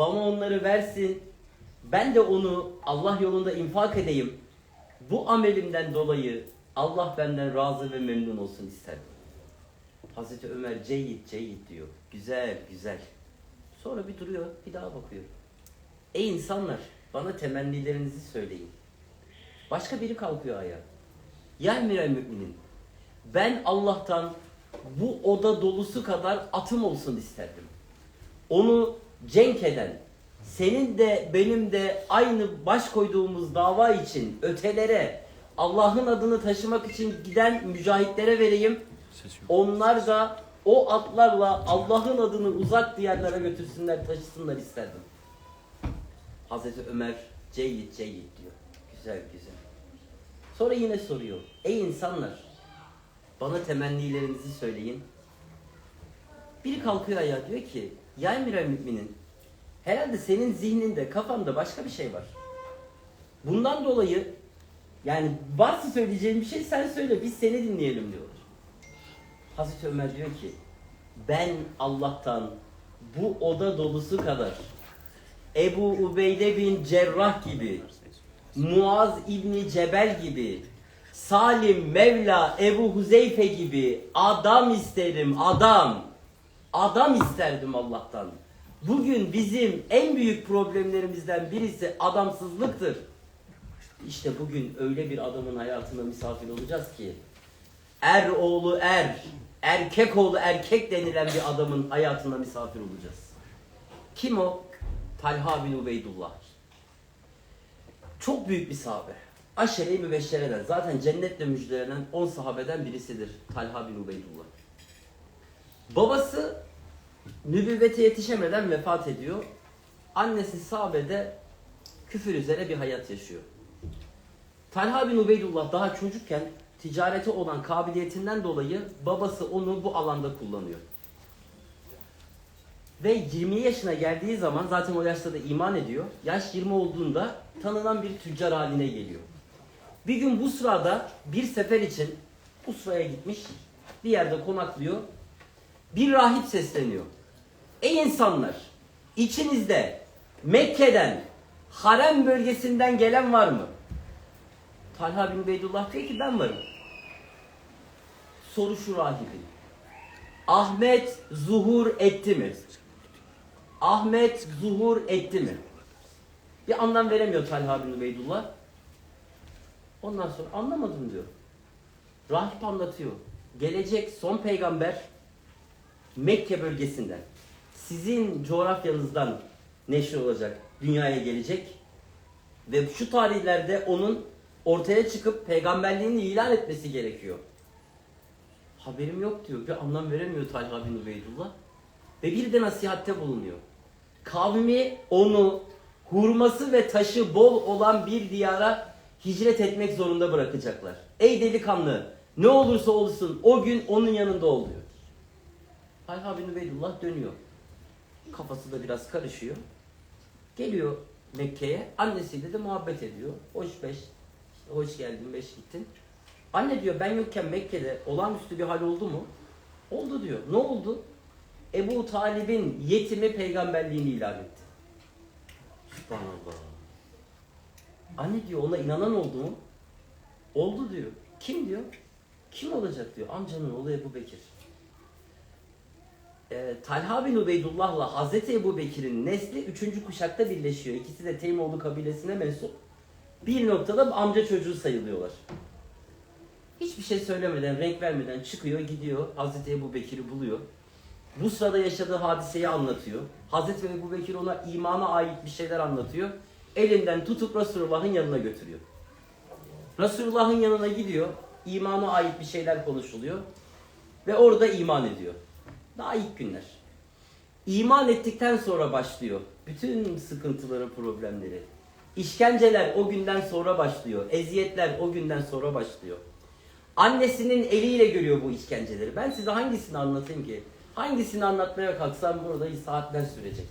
bana onları versin. Ben de onu Allah yolunda infak edeyim. Bu amelimden dolayı Allah benden razı ve memnun olsun isterdim. Hazreti Ömer ceyyid ceyyid diyor. Güzel güzel. Sonra bir duruyor bir daha bakıyor. Ey insanlar bana temennilerinizi söyleyin. Başka biri kalkıyor ayağa. Ya emir müminin. Ben Allah'tan bu oda dolusu kadar atım olsun isterdim. Onu cenk eden, senin de benim de aynı baş koyduğumuz dava için ötelere, Allah'ın adını taşımak için giden mücahitlere vereyim. Onlar da o atlarla Allah'ın adını uzak diyarlara götürsünler, taşısınlar isterdim. Hazreti Ömer ceyyid ceyyid diyor. Güzel güzel. Sonra yine soruyor. Ey insanlar bana temennilerinizi söyleyin. Biri kalkıyor ayağa diyor ki Ya emir müminin herhalde senin zihninde kafanda başka bir şey var. Bundan dolayı yani varsa söyleyeceğin bir şey sen söyle biz seni dinleyelim diyorlar. Hazreti Ömer diyor ki ben Allah'tan bu oda dolusu kadar Ebu Ubeyde bin Cerrah gibi Muaz İbni Cebel gibi Salim Mevla Ebu Huzeyfe gibi adam isterim adam. Adam isterdim Allah'tan. Bugün bizim en büyük problemlerimizden birisi adamsızlıktır. İşte bugün öyle bir adamın hayatında misafir olacağız ki er oğlu er, erkek oğlu erkek denilen bir adamın hayatında misafir olacağız. Kim o? Talha bin Ubeydullah. Çok büyük bir sahabe. Aşere-i Mübeşşere'den zaten cennetle müjdelenen 10 sahabeden birisidir Talha bin Ubeydullah. Babası nübüvvete yetişemeden vefat ediyor. Annesi sahabede küfür üzere bir hayat yaşıyor. Talha bin Ubeydullah daha çocukken ticarete olan kabiliyetinden dolayı babası onu bu alanda kullanıyor. Ve 20 yaşına geldiği zaman zaten o yaşta da iman ediyor. Yaş 20 olduğunda tanınan bir tüccar haline geliyor. Bir gün bu sırada bir sefer için Usra'ya gitmiş. Bir yerde konaklıyor. Bir rahip sesleniyor. Ey insanlar! içinizde Mekke'den, harem bölgesinden gelen var mı? Talha bin Beydullah diyor ki ben varım. Soru şu rahibin. Ahmet zuhur etti mi? Ahmet zuhur etti mi? Bir anlam veremiyor Talha bin Ubeydullah. Ondan sonra anlamadım diyor. Rahip anlatıyor. Gelecek son peygamber Mekke bölgesinden sizin coğrafyanızdan neşr olacak, dünyaya gelecek ve şu tarihlerde onun ortaya çıkıp peygamberliğini ilan etmesi gerekiyor. Haberim yok diyor. Bir anlam veremiyor Talha bin Ubeydullah. Ve bir de nasihatte bulunuyor. Kavmi onu hurması ve taşı bol olan bir diyara hicret etmek zorunda bırakacaklar. Ey delikanlı ne olursa olsun o gün onun yanında ol diyor. Talha bin Ubeydullah dönüyor. Kafası da biraz karışıyor. Geliyor Mekke'ye. Annesiyle de muhabbet ediyor. Hoş beş. hoş geldin beş gittin. Anne diyor ben yokken Mekke'de olağanüstü bir hal oldu mu? Oldu diyor. Ne oldu? Ebu Talib'in yetimi peygamberliğini ilan etti. Subhanallah. Anne diyor ona inanan oldu mu? Oldu diyor. Kim diyor? Kim olacak diyor. Amcanın oğlu Ebu Bekir. Ee, Talha bin Ubeydullah'la Hazreti Ebu Bekir'in nesli üçüncü kuşakta birleşiyor. İkisi de Teymoğlu kabilesine mensup. Bir noktada amca çocuğu sayılıyorlar. Hiçbir şey söylemeden, renk vermeden çıkıyor, gidiyor. Hazreti Ebu Bekir'i buluyor. Bu sırada yaşadığı hadiseyi anlatıyor. Hazreti Ebu Bekir ona imana ait bir şeyler anlatıyor. Elinden tutup Resulullah'ın yanına götürüyor. Resulullah'ın yanına gidiyor. İmana ait bir şeyler konuşuluyor. Ve orada iman ediyor. Daha ilk günler. İman ettikten sonra başlıyor. Bütün sıkıntıları, problemleri. İşkenceler o günden sonra başlıyor. Eziyetler o günden sonra başlıyor. Annesinin eliyle görüyor bu işkenceleri. Ben size hangisini anlatayım ki? Hangisini anlatmaya kalksam burada saatler sürecek.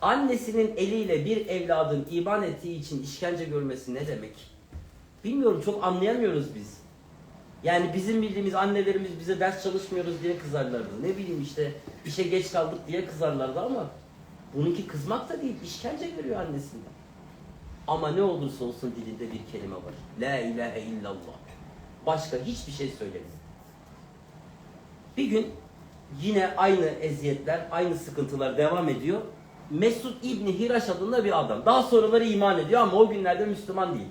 Annesinin eliyle bir evladın iman ettiği için işkence görmesi ne demek? Bilmiyorum çok anlayamıyoruz biz. Yani bizim bildiğimiz annelerimiz bize ders çalışmıyoruz diye kızarlardı. Ne bileyim işte işe geç kaldık diye kızarlardı ama Bununki kızmak da değil, işkence görüyor annesinden. Ama ne olursa olsun dilinde bir kelime var. La ilahe illallah. Başka hiçbir şey söylemiyor. Bir gün yine aynı eziyetler, aynı sıkıntılar devam ediyor. Mesud İbni Hiraş adında bir adam. Daha sonraları iman ediyor ama o günlerde Müslüman değil.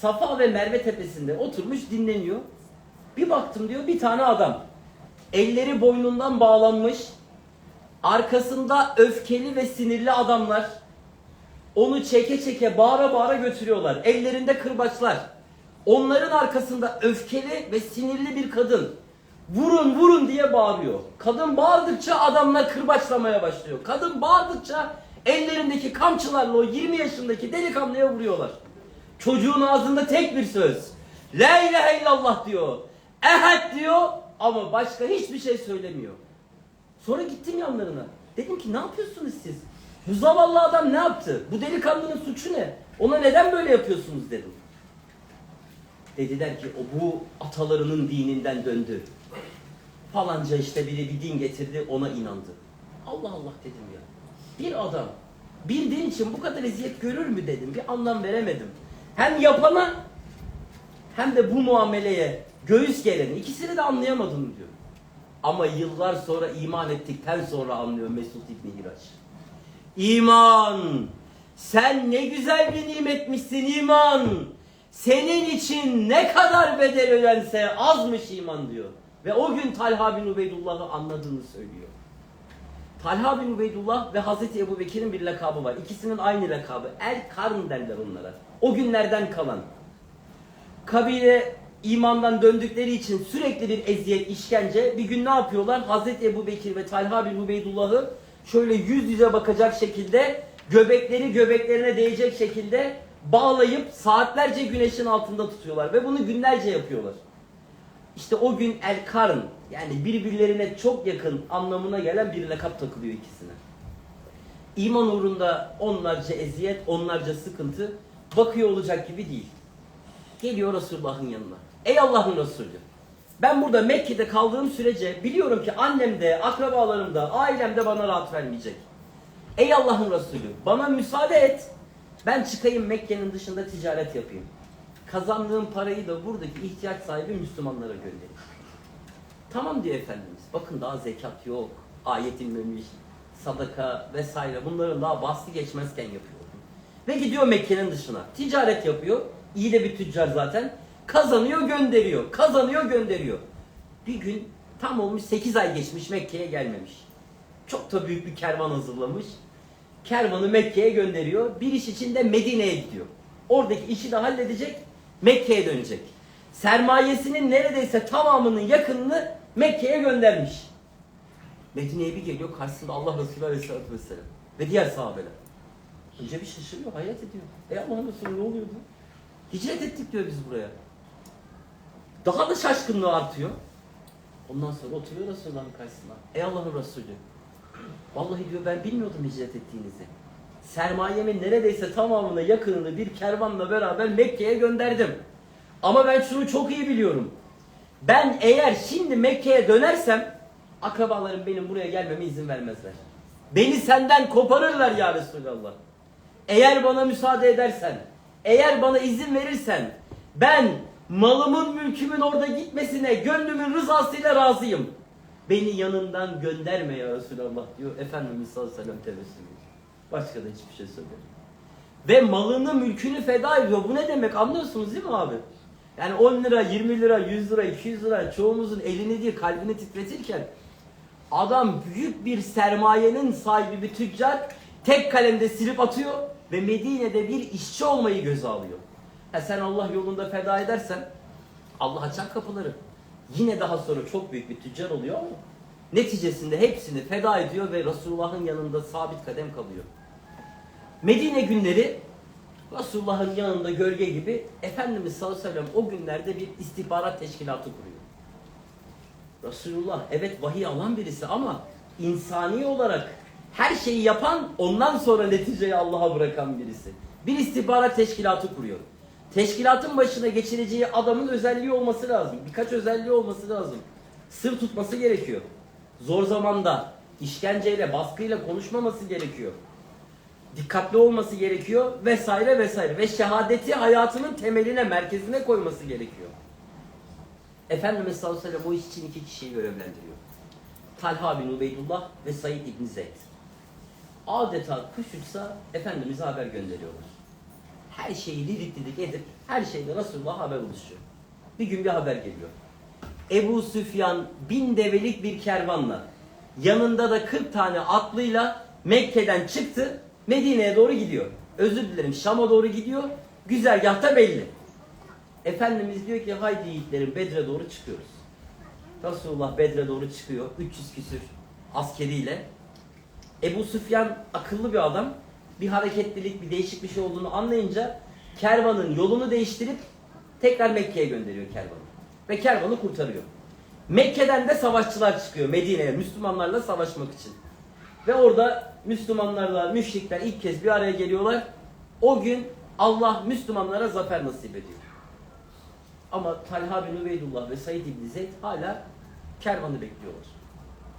Safa ve Merve tepesinde oturmuş dinleniyor. Bir baktım diyor bir tane adam. Elleri boynundan bağlanmış. Arkasında öfkeli ve sinirli adamlar. Onu çeke çeke bağıra bağıra götürüyorlar. Ellerinde kırbaçlar. Onların arkasında öfkeli ve sinirli bir kadın. Vurun vurun diye bağırıyor. Kadın bağırdıkça adamlar kırbaçlamaya başlıyor. Kadın bağırdıkça ellerindeki kamçılarla o 20 yaşındaki delikanlıya vuruyorlar. Çocuğun ağzında tek bir söz. La ilahe illallah diyor. Ehad diyor ama başka hiçbir şey söylemiyor. Sonra gittim yanlarına. Dedim ki ne yapıyorsunuz siz? Bu zavallı adam ne yaptı? Bu delikanlının suçu ne? Ona neden böyle yapıyorsunuz dedim. Dediler ki o bu atalarının dininden döndü. Falanca işte biri bir din getirdi ona inandı. Allah Allah dedim ya. Bir adam bir din için bu kadar eziyet görür mü dedim. Bir anlam veremedim. Hem yapana hem de bu muameleye göğüs geleni ikisini de anlayamadım diyor. Ama yıllar sonra iman ettikten sonra anlıyor Mesut İbni Hiraç. İman. Sen ne güzel bir nimetmişsin iman. Senin için ne kadar bedel ödense azmış iman diyor. Ve o gün Talha bin Ubeydullah'ı anladığını söylüyor. Talha bin Ubeydullah ve Hazreti Ebu Bekir'in bir lakabı var. İkisinin aynı lakabı. El Karn derler onlara. O günlerden kalan. Kabile imandan döndükleri için sürekli bir eziyet, işkence. Bir gün ne yapıyorlar? Hazreti Ebu Bekir ve Talha bin Ubeydullah'ı şöyle yüz yüze bakacak şekilde göbekleri göbeklerine değecek şekilde bağlayıp saatlerce güneşin altında tutuyorlar. Ve bunu günlerce yapıyorlar. İşte o gün El Karn yani birbirlerine çok yakın anlamına gelen bir lakap takılıyor ikisine. İman uğrunda onlarca eziyet, onlarca sıkıntı bakıyor olacak gibi değil. Geliyor Resulullah'ın yanına. Ey Allah'ın Resulü. Ben burada Mekke'de kaldığım sürece biliyorum ki annem de, akrabalarım da, ailem de bana rahat vermeyecek. Ey Allah'ın Resulü bana müsaade et. Ben çıkayım Mekke'nin dışında ticaret yapayım. Kazandığım parayı da buradaki ihtiyaç sahibi Müslümanlara göndereyim. Tamam diyor Efendimiz. Bakın daha zekat yok. Ayet inmemiş. Sadaka vesaire. Bunların daha bahsi geçmezken yapıyor. Ve gidiyor Mekke'nin dışına. Ticaret yapıyor. İyi de bir tüccar zaten. Kazanıyor gönderiyor. Kazanıyor gönderiyor. Bir gün tam olmuş 8 ay geçmiş Mekke'ye gelmemiş. Çok da büyük bir kervan hazırlamış. Kervanı Mekke'ye gönderiyor. Bir iş için de Medine'ye gidiyor. Oradaki işi de halledecek. Mekke'ye dönecek. Sermayesinin neredeyse tamamının yakınını Mekke'ye göndermiş. Medine'ye bir geliyor karşısında Allah Resulü Aleyhisselatü Vesselam ve diğer sahabeler. Önce bir şaşırıyor, hayret ediyor. Ey Allah'ın Resulü ne oluyordu? Hicret ettik diyor biz buraya. Daha da şaşkınlığı artıyor. Ondan sonra oturuyor Resulullah'ın karşısına. Ey Allah'ın Resulü. Vallahi diyor ben bilmiyordum hicret ettiğinizi. Sermayemin neredeyse tamamını yakınını bir kervanla beraber Mekke'ye gönderdim. Ama ben şunu çok iyi biliyorum. Ben eğer şimdi Mekke'ye dönersem akrabalarım benim buraya gelmeme izin vermezler. Beni senden koparırlar ya Resulallah. Eğer bana müsaade edersen, eğer bana izin verirsen ben malımın mülkümün orada gitmesine gönlümün rızasıyla razıyım. Beni yanından gönderme ya Resulallah diyor Efendimiz sallallahu aleyhi ve sellem. Başka da hiçbir şey söylemiyor. Ve malını mülkünü feda ediyor. Bu ne demek anlıyorsunuz değil mi abi? Yani 10 lira, 20 lira, 100 lira, 200 lira çoğumuzun elini değil kalbini titretirken adam büyük bir sermayenin sahibi bir tüccar tek kalemde silip atıyor ve Medine'de bir işçi olmayı göze alıyor. Ha sen Allah yolunda feda edersen Allah açar kapıları. Yine daha sonra çok büyük bir tüccar oluyor ama neticesinde hepsini feda ediyor ve Resulullah'ın yanında sabit kadem kalıyor. Medine günleri Resulullah'ın yanında gölge gibi Efendimiz sallallahu aleyhi ve sellem o günlerde bir istihbarat teşkilatı kuruyor. Resulullah evet vahiy alan birisi ama insani olarak her şeyi yapan ondan sonra neticeyi Allah'a bırakan birisi. Bir istihbarat teşkilatı kuruyor. Teşkilatın başına geçireceği adamın özelliği olması lazım. Birkaç özelliği olması lazım. Sır tutması gerekiyor. Zor zamanda işkenceyle, baskıyla konuşmaması gerekiyor. Dikkatli olması gerekiyor vesaire vesaire. Ve şehadeti hayatının temeline, merkezine koyması gerekiyor. Efendimiz sallallahu aleyhi ve sellem o iş için iki kişiyi görevlendiriyor. Talha bin Ubeydullah ve Said İbni Zeyd. Adeta kuş uçsa Efendimiz'e haber gönderiyorlar. Her şeyi didik didik edip her şeyde Resulullah'a haber ulaşıyor. Bir gün bir haber geliyor. Ebu Süfyan bin develik bir kervanla yanında da 40 tane atlıyla Mekke'den çıktı Medine'ye doğru gidiyor. Özür dilerim Şam'a doğru gidiyor. Güzergahta belli. Efendimiz diyor ki haydi yiğitlerim Bedre doğru çıkıyoruz. Resulullah Bedre doğru çıkıyor. 300 küsür askeriyle. Ebu Süfyan akıllı bir adam. Bir hareketlilik, bir değişik bir şey olduğunu anlayınca kervanın yolunu değiştirip tekrar Mekke'ye gönderiyor kervanı. Ve kervanı kurtarıyor. Mekke'den de savaşçılar çıkıyor Medine'ye Müslümanlarla savaşmak için. Ve orada Müslümanlarla müşrikler ilk kez bir araya geliyorlar. O gün Allah Müslümanlara zafer nasip ediyor. Ama Talha bin Ubeydullah ve Said İbni Zeyd hala kervanı bekliyorlar.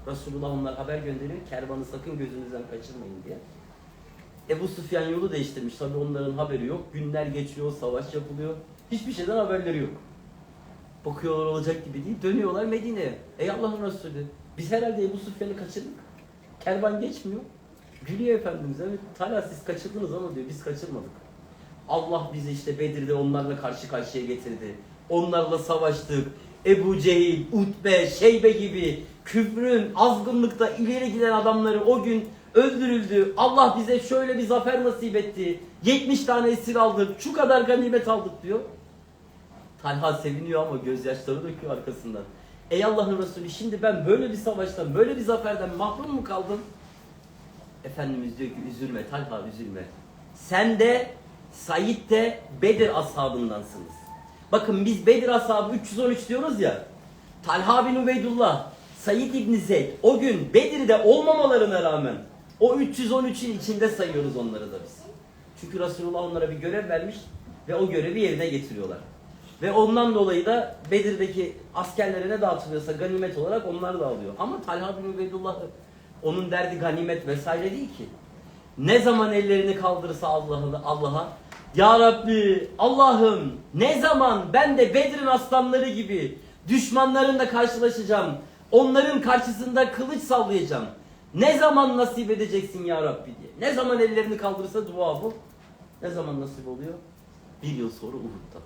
Resulullah onlar haber gönderiyor. Kervanı sakın gözünüzden kaçırmayın diye. Ebu Süfyan yolu değiştirmiş. Tabi onların haberi yok. Günler geçiyor, savaş yapılıyor. Hiçbir şeyden haberleri yok. Bakıyorlar olacak gibi değil. Dönüyorlar Medine'ye. Ey Allah'ın Resulü. Biz herhalde Ebu Süfyan'ı kaçırdık. Kervan geçmiyor. Gülüyor Efendimiz. Evet Talha siz kaçırdınız ama diyor biz kaçırmadık. Allah bizi işte Bedir'de onlarla karşı karşıya getirdi. Onlarla savaştık. Ebu Cehil, Utbe, Şeybe gibi küfrün, azgınlıkta ileri giden adamları o gün öldürüldü. Allah bize şöyle bir zafer nasip etti. 70 tane esir aldık, şu kadar ganimet aldık diyor. Talha seviniyor ama gözyaşları döküyor arkasından. Ey Allah'ın Resulü şimdi ben böyle bir savaştan, böyle bir zaferden mahrum mu kaldım? Efendimiz diyor ki üzülme Talha üzülme. Sen de Said de Bedir ashabındansınız. Bakın biz Bedir ashabı 313 diyoruz ya. Talha bin Ubeydullah, Said İbni Zeyd o gün Bedir'de olmamalarına rağmen o 313'ün içinde sayıyoruz onları da biz. Çünkü Resulullah onlara bir görev vermiş ve o görevi yerine getiriyorlar. Ve ondan dolayı da Bedir'deki askerlere ne dağıtılıyorsa ganimet olarak onlar da alıyor. Ama Talha bin Ubeydullah onun derdi ganimet vesaire değil ki. Ne zaman ellerini kaldırırsa Allah'a Allah'a Ya Rabbi Allah'ım ne zaman ben de Bedir'in aslanları gibi düşmanlarımla karşılaşacağım. Onların karşısında kılıç sallayacağım. Ne zaman nasip edeceksin ya Rabbi diye. Ne zaman ellerini kaldırırsa dua bu. Ne zaman nasip oluyor? Bir yıl sonra Uhud'da.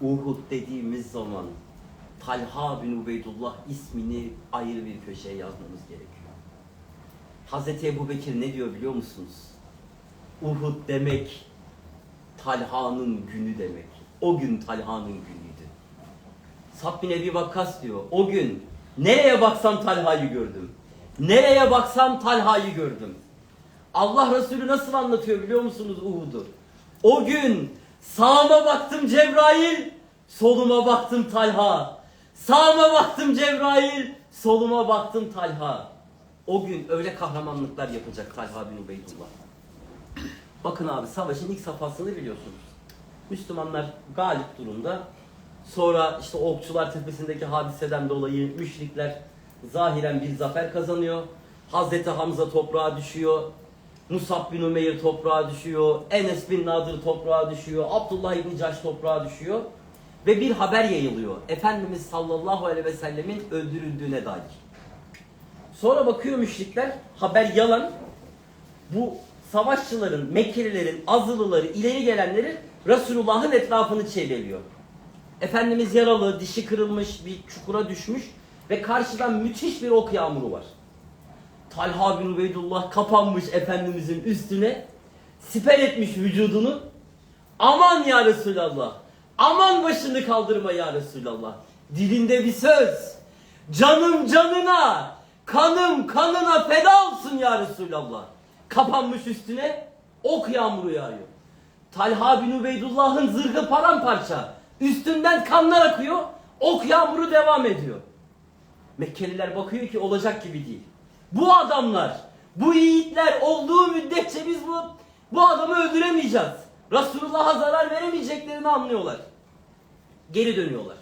Uhud dediğimiz zaman Talha bin Ubeydullah ismini ayrı bir köşeye yazmamız gerekiyor. Hazreti Ebu Bekir ne diyor biliyor musunuz? Uhud demek Talha'nın günü demek. O gün Talha'nın günüydü. Sa'd bin Ebi Vakkas diyor. O gün nereye baksam Talha'yı gördüm. Nereye baksam Talha'yı gördüm. Allah Resulü nasıl anlatıyor biliyor musunuz Uhud'u? O gün sağıma baktım Cebrail, soluma baktım Talha. Sağıma baktım Cebrail, soluma baktım Talha. O gün öyle kahramanlıklar yapacak Talha bin Ubeydullah. Bakın abi savaşın ilk safhasını biliyorsunuz. Müslümanlar galip durumda. Sonra işte Okçular Tepesi'ndeki hadiseden dolayı müşrikler zahiren bir zafer kazanıyor. Hazreti Hamza toprağa düşüyor. Musab bin Umeyr toprağa düşüyor. Enes bin Nadir toprağa düşüyor. Abdullah ibn Caş toprağa düşüyor. Ve bir haber yayılıyor. Efendimiz sallallahu aleyhi ve sellemin öldürüldüğüne dair. Sonra bakıyor müşrikler haber yalan. Bu savaşçıların, Mekkelilerin, azılıları, ileri gelenleri Resulullah'ın etrafını çevreliyor. Efendimiz yaralı, dişi kırılmış, bir çukura düşmüş ve karşıdan müthiş bir ok yağmuru var. Talha bin Ubeydullah kapanmış Efendimizin üstüne, siper etmiş vücudunu. Aman ya Resulallah, aman başını kaldırma ya Resulallah. Dilinde bir söz, canım canına, kanım kanına feda olsun ya Resulallah. Kapanmış üstüne, ok yağmuru yağıyor. Talha bin Ubeydullah'ın zırhı paramparça. Üstünden kanlar akıyor. Ok yağmuru devam ediyor. Mekkeliler bakıyor ki olacak gibi değil. Bu adamlar, bu yiğitler olduğu müddetçe biz bu bu adamı öldüremeyeceğiz. Resulullah'a zarar veremeyeceklerini anlıyorlar. Geri dönüyorlar.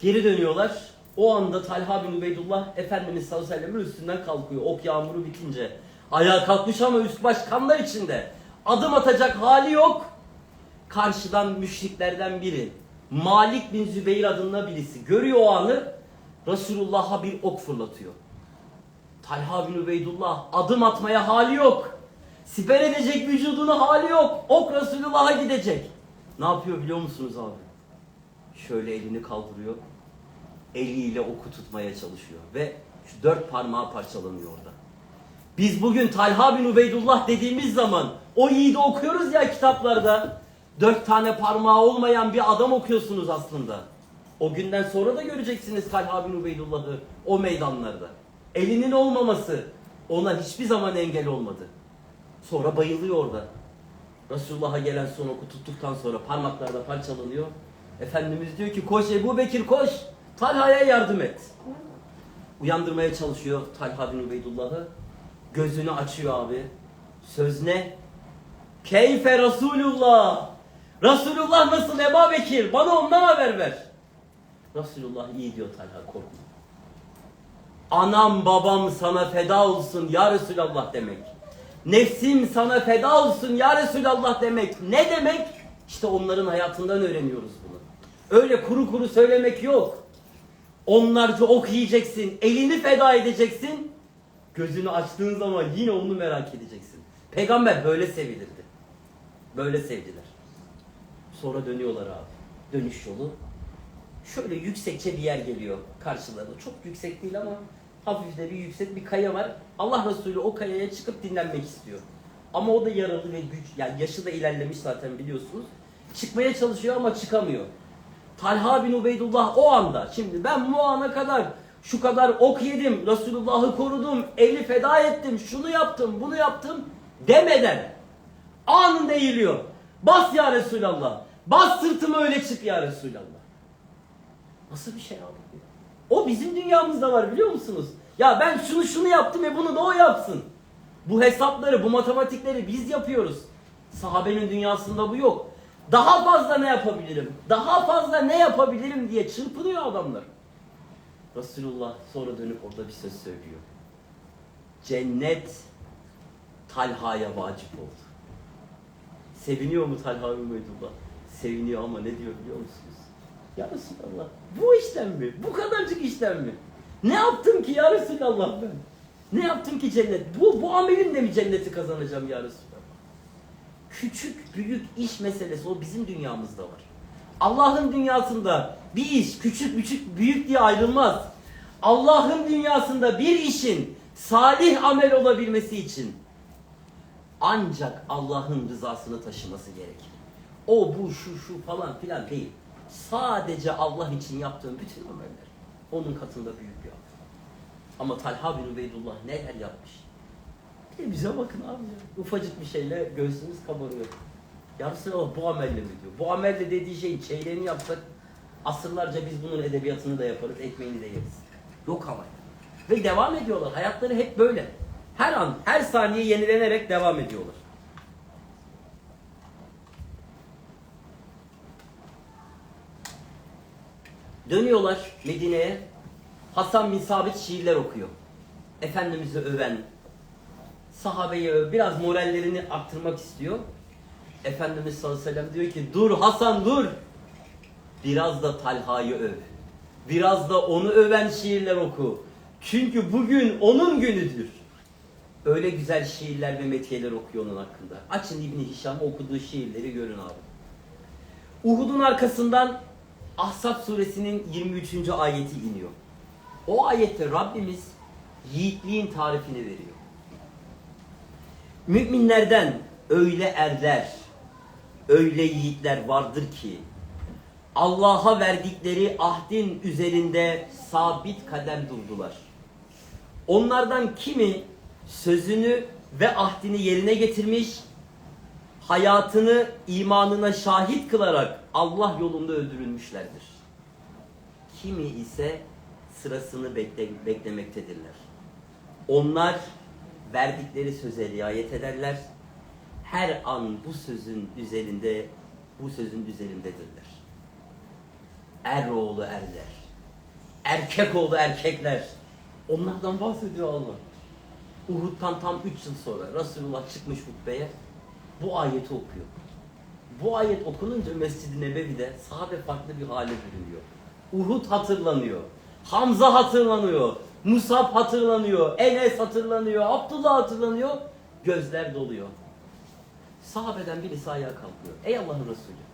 Geri dönüyorlar. O anda Talha bin Ubeydullah Efendimiz sallallahu aleyhi ve sellem'in üstünden kalkıyor. Ok yağmuru bitince. Ayağa kalkmış ama üst baş kanlar içinde. Adım atacak hali yok. Karşıdan müşriklerden biri. Malik bin Zübeyir adında birisi. Görüyor o anı. Resulullah'a bir ok fırlatıyor. Talha bin Ubeydullah adım atmaya hali yok. Siper edecek vücudunu hali yok. Ok Resulullah'a gidecek. Ne yapıyor biliyor musunuz abi? Şöyle elini kaldırıyor. Eliyle oku tutmaya çalışıyor. Ve şu dört parmağı parçalanıyor orada. Biz bugün Talha bin Ubeydullah dediğimiz zaman o yiğidi okuyoruz ya kitaplarda. Dört tane parmağı olmayan bir adam okuyorsunuz aslında. O günden sonra da göreceksiniz Talha bin Ubeydullah'ı o meydanlarda. Elinin olmaması ona hiçbir zaman engel olmadı. Sonra bayılıyor orada. Resulullah'a gelen son oku tuttuktan sonra parmaklarda parçalanıyor. Efendimiz diyor ki koş Ebu Bekir koş. Talha'ya yardım et. Uyandırmaya çalışıyor Talha bin Ubeydullah'ı. Gözünü açıyor abi. Söz ne? Keyfe Resulullah. Resulullah nasıl Ebu Bekir? Bana ondan haber ver. Resulullah iyi diyor Talha korkma. Anam babam sana feda olsun ya Resulallah demek. Nefsim sana feda olsun ya Resulallah demek. Ne demek? İşte onların hayatından öğreniyoruz bunu. Öyle kuru kuru söylemek yok. Onlarca ok yiyeceksin, elini feda edeceksin. Gözünü açtığın zaman yine onu merak edeceksin. Peygamber böyle sevilirdi. Böyle sevdiler. Sonra dönüyorlar abi. Dönüş yolu. Şöyle yüksekçe bir yer geliyor karşılarına. Çok yüksek değil ama hafif de bir yüksek bir kaya var. Allah Resulü o kayaya çıkıp dinlenmek istiyor. Ama o da yaralı ve güç, yani yaşı da ilerlemiş zaten biliyorsunuz. Çıkmaya çalışıyor ama çıkamıyor. Talha bin Ubeydullah o anda, şimdi ben bu ana kadar şu kadar ok yedim, Resulullah'ı korudum, eli feda ettim, şunu yaptım, bunu yaptım demeden anında eğiliyor. Bas ya Resulallah, bas sırtımı öyle çık ya Resulallah. Nasıl bir şey abi? O bizim dünyamızda var biliyor musunuz? Ya ben şunu şunu yaptım ve bunu da o yapsın. Bu hesapları, bu matematikleri biz yapıyoruz. Sahabenin dünyasında bu yok. Daha fazla ne yapabilirim? Daha fazla ne yapabilirim diye çırpınıyor adamlar. Resulullah sonra dönüp orada bir söz söylüyor. Cennet Talha'ya vacip oldu. Seviniyor mu Talha bin? Seviniyor ama ne diyor biliyor musunuz? Ya Resulallah bu işten mi? Bu kadarcık işten mi? Ne yaptım ki ya Resulallah ben? Ne yaptım ki cennet? Bu, bu amelimle mi cenneti kazanacağım ya Resulallah? Küçük büyük iş meselesi o bizim dünyamızda var. Allah'ın dünyasında bir iş küçük küçük büyük diye ayrılmaz. Allah'ın dünyasında bir işin salih amel olabilmesi için ancak Allah'ın rızasını taşıması gerekir. O bu şu şu falan filan değil. Sadece Allah için yaptığın bütün ameller onun katında büyük bir amel. Ama Talha bin Ubeydullah neler yapmış. Bir de bize bakın abi ya. Ufacık bir şeyle göğsümüz kabarıyor. Ya Resulallah bu amelle mi diyor. Bu amelle dediği şeyin çeyreğini yapsak asırlarca biz bunun edebiyatını da yaparız, ekmeğini de yeriz. Yok ama. Ve devam ediyorlar. Hayatları hep böyle. Her an, her saniye yenilenerek devam ediyorlar. Dönüyorlar Medine'ye. Hasan bin Sabit şiirler okuyor. Efendimiz'i öven, sahabeyi biraz morallerini arttırmak istiyor. Efendimiz sallallahu aleyhi ve sellem diyor ki dur Hasan dur. Biraz da Talha'yı öv. Biraz da onu öven şiirler oku. Çünkü bugün onun günüdür. Öyle güzel şiirler ve metiyeler okuyor onun hakkında. Açın İbni Hişam okuduğu şiirleri görün abi. Uhud'un arkasından Ahzab suresinin 23. ayeti iniyor. O ayette Rabbimiz yiğitliğin tarifini veriyor. Müminlerden öyle erler, öyle yiğitler vardır ki Allah'a verdikleri ahdin üzerinde sabit kadem durdular. Onlardan kimi sözünü ve ahdini yerine getirmiş, hayatını imanına şahit kılarak Allah yolunda öldürülmüşlerdir. Kimi ise sırasını bekle, beklemektedirler. Onlar verdikleri söze riayet ederler. Her an bu sözün üzerinde bu sözün üzerindedirler. Er oğlu erler. erkek oldu erkekler. Onlardan bahsediyor Allah. Uhud'dan tam 3 yıl sonra Resulullah çıkmış hutbeye bu ayeti okuyor. Bu ayet okununca Mescid-i Nebevi'de sahabe farklı bir hale bürünüyor. Uhud hatırlanıyor. Hamza hatırlanıyor. Musab hatırlanıyor. Enes hatırlanıyor. Abdullah hatırlanıyor. Gözler doluyor. Sahabeden birisi ayağa kalkıyor. Ey Allah'ın Resulü.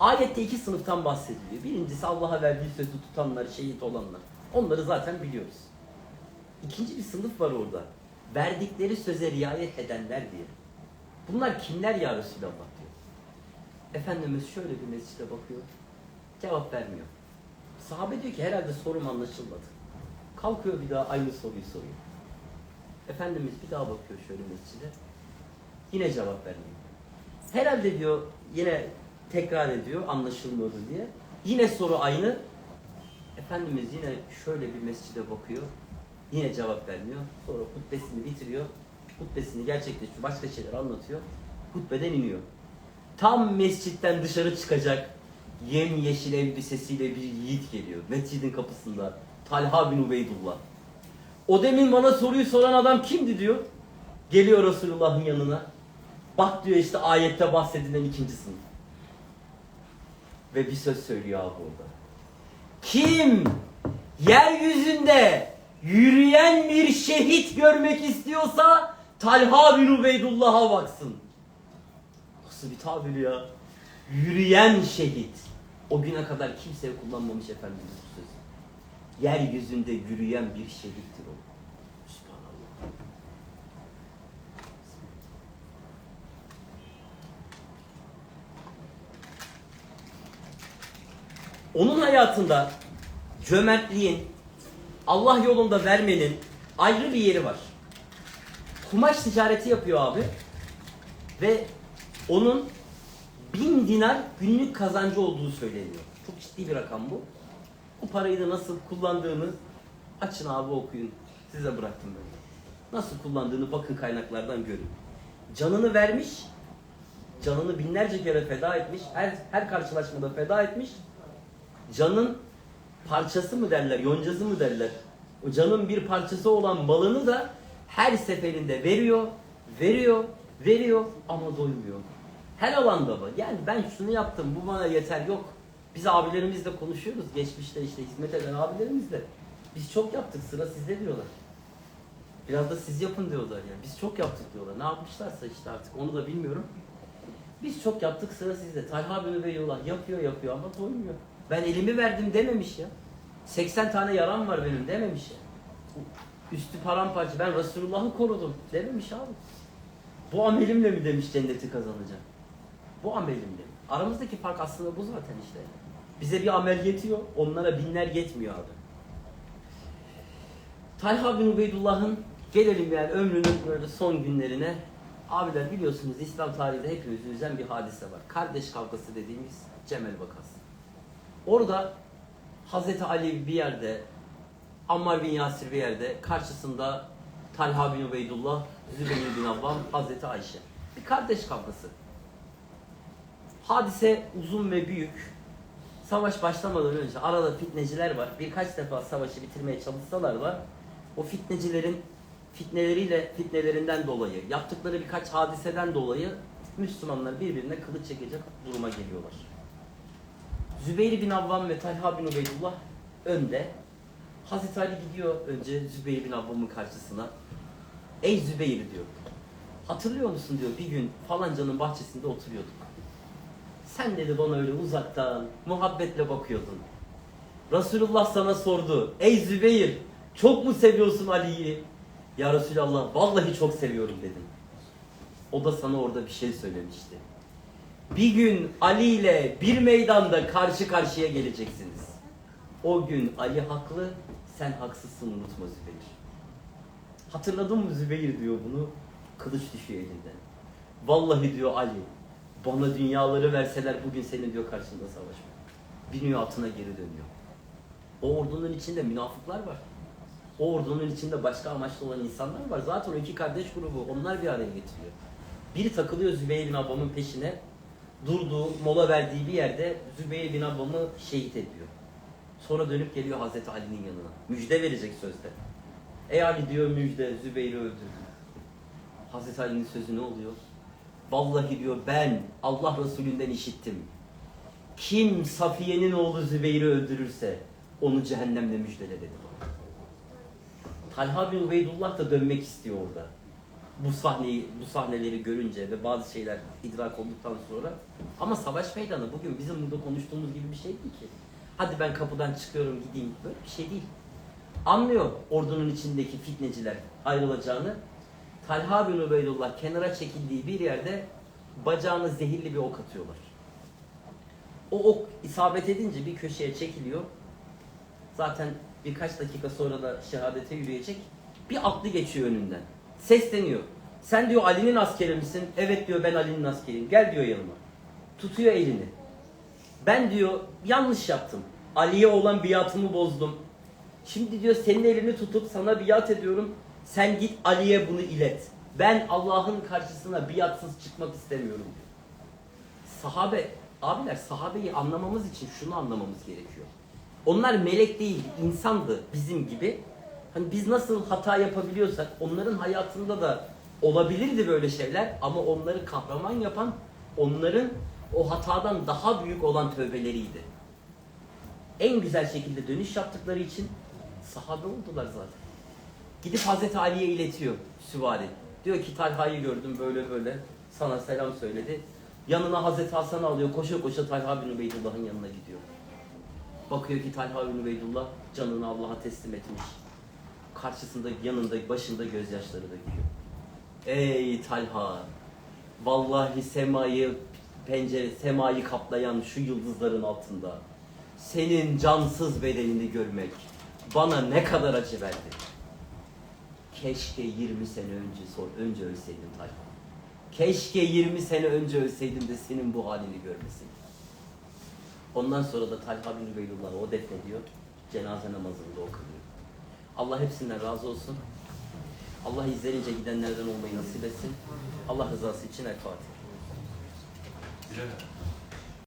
Ayette iki sınıftan bahsediliyor. Birincisi Allah'a verdiği sözü tutanlar, şehit olanlar. Onları zaten biliyoruz. İkinci bir sınıf var orada. Verdikleri söze riayet edenler diye. Bunlar kimler ya Resulallah diyor. Efendimiz şöyle bir mescide bakıyor. Cevap vermiyor. Sahabe diyor ki herhalde sorum anlaşılmadı. Kalkıyor bir daha aynı soruyu soruyor. Efendimiz bir daha bakıyor şöyle mescide. Yine cevap vermiyor. Herhalde diyor yine tekrar ediyor anlaşılmıyordu diye. Yine soru aynı. Efendimiz yine şöyle bir mescide bakıyor. Yine cevap vermiyor. Sonra hutbesini bitiriyor. Hutbesini gerçekleştiriyor. Başka şeyler anlatıyor. Hutbeden iniyor. Tam mescitten dışarı çıkacak yem yeşil elbisesiyle bir yiğit geliyor. Mescidin kapısında. Talha bin Ubeydullah. O demin bana soruyu soran adam kimdi diyor. Geliyor Resulullah'ın yanına. Bak diyor işte ayette bahsedilen ikinci. Ve bir söz söylüyor abi orada. Kim yeryüzünde yürüyen bir şehit görmek istiyorsa Talha bin Ubeydullah'a baksın. Nasıl bir tabir ya? Yürüyen şehit. O güne kadar kimseye kullanmamış Efendimiz bu sözü. Yeryüzünde yürüyen bir şehittir o. Sübhanallah. Onun hayatında cömertliğin, Allah yolunda vermenin ayrı bir yeri var. Kumaş ticareti yapıyor abi. Ve onun bin dinar günlük kazancı olduğu söyleniyor. Çok ciddi bir rakam bu. Bu parayı da nasıl kullandığını açın abi okuyun. Size bıraktım böyle. Nasıl kullandığını bakın kaynaklardan görün. Canını vermiş, canını binlerce kere feda etmiş, her, her karşılaşmada feda etmiş. Canın parçası mı derler, yoncası mı derler. O canın bir parçası olan malını da her seferinde veriyor, veriyor, veriyor ama doymuyor. Her alanda var. Yani ben şunu yaptım, bu bana yeter yok. Biz abilerimizle konuşuyoruz. Geçmişte işte hizmet eden abilerimizle. Biz çok yaptık, sıra sizde diyorlar. Biraz da siz yapın diyorlar ya. Biz çok yaptık diyorlar. Ne yapmışlarsa işte artık onu da bilmiyorum. Biz çok yaptık sıra sizde. Talha bin Übeyyullah yapıyor yapıyor ama doymuyor. Ben elimi verdim dememiş ya. 80 tane yaram var benim dememiş ya. Üstü paramparça ben Resulullah'ı korudum dememiş abi. Bu amelimle mi demiş cenneti kazanacağım. Bu amelimle. mi? Aramızdaki fark aslında bu zaten işte. Bize bir amel yetiyor, onlara binler yetmiyor abi. Talha bin Ubeydullah'ın gelelim yani ömrünün böyle son günlerine. Abiler biliyorsunuz İslam tarihinde hepimizi üzen bir hadise var. Kardeş kavgası dediğimiz Cemel vakası. Orada Hazreti Ali bir yerde, Ammar bin Yasir bir yerde, karşısında Talha bin Ubeydullah, Zübeyir bin Avvam, Hazreti Ayşe. Bir kardeş kavgası. Hadise uzun ve büyük. Savaş başlamadan önce arada fitneciler var. Birkaç defa savaşı bitirmeye çalışsalar da o fitnecilerin fitneleriyle fitnelerinden dolayı, yaptıkları birkaç hadiseden dolayı Müslümanlar birbirine kılıç çekecek duruma geliyorlar. Zübeyir bin Avvam ve Talha bin Ubeydullah önde. Hazreti Ali gidiyor önce Zübeyir bin Avvam'ın karşısına. Ey Zübeyir diyor. Hatırlıyor musun diyor bir gün falancanın bahçesinde oturuyorduk. Sen dedi bana öyle uzaktan muhabbetle bakıyordun. Resulullah sana sordu. Ey Zübeyir çok mu seviyorsun Ali'yi? Ya Resulallah vallahi çok seviyorum dedim. O da sana orada bir şey söylemişti. Bir gün Ali ile bir meydanda karşı karşıya geleceksiniz. O gün Ali haklı, sen haksızsın unutma Zübeyir. Hatırladın mı Zübeyir diyor bunu. Kılıç düşüyor elinden. Vallahi diyor Ali, bana dünyaları verseler bugün senin diyor karşında savaşmam. Biniyor atına geri dönüyor. O ordunun içinde münafıklar var. O ordunun içinde başka amaçlı olan insanlar var. Zaten o iki kardeş grubu onlar bir araya getiriyor. Biri takılıyor Zübeyir bin Avvam'ın peşine. Durduğu, mola verdiği bir yerde Zübeyir bin Avvam'ı şehit ediyor. Sonra dönüp geliyor Hazreti Ali'nin yanına. Müjde verecek sözde. Ey Ali diyor müjde Zübeyir'i öldürdü. Hazreti Ali'nin sözü ne oluyor? Vallahi diyor ben Allah Resulünden işittim. Kim Safiye'nin oğlu Zübeyir'i öldürürse onu cehennemle müjdele dedi. Talha bin Ubeydullah da dönmek istiyor orada. Bu sahneyi, bu sahneleri görünce ve bazı şeyler idrak olduktan sonra. Ama savaş meydanı bugün bizim burada konuştuğumuz gibi bir şey değil ki. Hadi ben kapıdan çıkıyorum gideyim. Böyle bir şey değil. Anlıyor ordunun içindeki fitneciler ayrılacağını. Talha bin Ubeydullah kenara çekildiği bir yerde bacağına zehirli bir ok atıyorlar. O ok isabet edince bir köşeye çekiliyor. Zaten birkaç dakika sonra da şehadete yürüyecek. Bir atlı geçiyor önünden. Sesleniyor. Sen diyor Ali'nin askeri misin? Evet diyor ben Ali'nin askeriyim. Gel diyor yanıma. Tutuyor elini. Ben diyor yanlış yaptım. Ali'ye olan biatımı bozdum. Şimdi diyor senin elini tutup sana biat ediyorum. Sen git Ali'ye bunu ilet. Ben Allah'ın karşısına biatsız çıkmak istemiyorum diyor. Sahabe, abiler sahabeyi anlamamız için şunu anlamamız gerekiyor. Onlar melek değil, insandı bizim gibi. Hani biz nasıl hata yapabiliyorsak onların hayatında da olabilirdi böyle şeyler ama onları kahraman yapan onların o hatadan daha büyük olan tövbeleriydi. En güzel şekilde dönüş yaptıkları için sahabe oldular zaten. Gidip Hazreti Ali'ye iletiyor süvari. Diyor ki Talha'yı gördüm böyle böyle sana selam söyledi. Yanına Hazreti Hasan'ı alıyor koşa koşa Talha bin Ubeydullah'ın yanına gidiyor. Bakıyor ki Talha bin Ubeydullah canını Allah'a teslim etmiş. Karşısında, yanında, başında gözyaşları döküyor. Ey Talha! Vallahi semayı, pencere, semayı kaplayan şu yıldızların altında senin cansız bedenini görmek bana ne kadar acı verdi. Keşke 20 sene önce sor, önce ölseydim Talha. Keşke 20 sene önce ölseydim de senin bu halini görmeseydim. Ondan sonra da Talha bin Ubeydullah'ı o defnediyor. Cenaze namazında o kılıyor. Allah hepsinden razı olsun. Allah izlerince gidenlerden olmayı nasip etsin. Allah rızası için El Fatiha. Bilal abi.